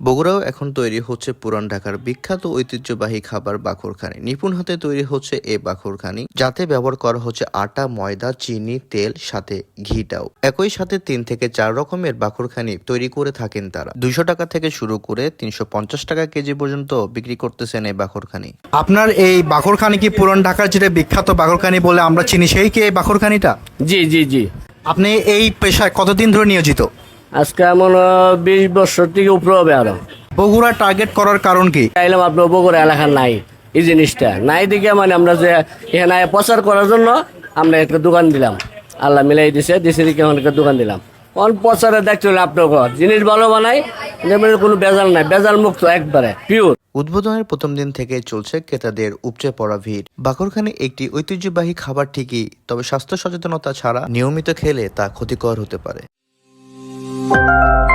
বগুড়াও এখন তৈরি হচ্ছে পুরান ঢাকার বিখ্যাত ঐতিহ্যবাহী খাবার বাখরখানি। নিপুণ হাতে তৈরি হচ্ছে এ বাখরখানি যাতে ব্যবহার করা হচ্ছে আটা ময়দা চিনি তেল সাথে ঘিটাও। একই সাথে তিন থেকে চার রকমের বাখরখানি তৈরি করে থাকেন তারা। দুইশো টাকা থেকে শুরু করে তিনশো পঞ্চাশ টাকা কেজি পর্যন্ত বিক্রি করতেছেন এই বাখরখানি। আপনার এই বাকরখানি কি পুরান ঢাকার যেটা বিখ্যাত বাকরখানি বলে আমরা চিনি সেই কি এই বাকরখানিটা জি জি জি। আপনি এই পেশায় কতদিন ধরে নিয়োজিত? আজকে এমন বিশ বছর থেকে উপরে হবে আরও। বগুড়া টার্গেট করার কারণ কি? চাইলাম আপনার বগুড়া এলাকা নাই এই জিনিসটা। নাই দিকে মানে আমরা যে এখানে প্রচার করার জন্য আমরা একটা দোকান দিলাম। আল্লাহ মিলাই দিছে দিছে দিকে একটা দোকান দিলাম। কোন প্রচারে দেখছিল আপনার ঘর। জিনিস ভালো বানাই যেমন কোনো বেজাল নাই বেজাল মুক্ত একবারে পিওর উদ্বোধনের প্রথম দিন থেকে চলছে ক্রেতাদের উপচে পড়া ভিড়। বাকরখানি একটি ঐতিহ্যবাহী খাবার ঠিকই তবে স্বাস্থ্য সচেতনতা ছাড়া নিয়মিত খেলে তা ক্ষতিকর হতে পারে। Thank you.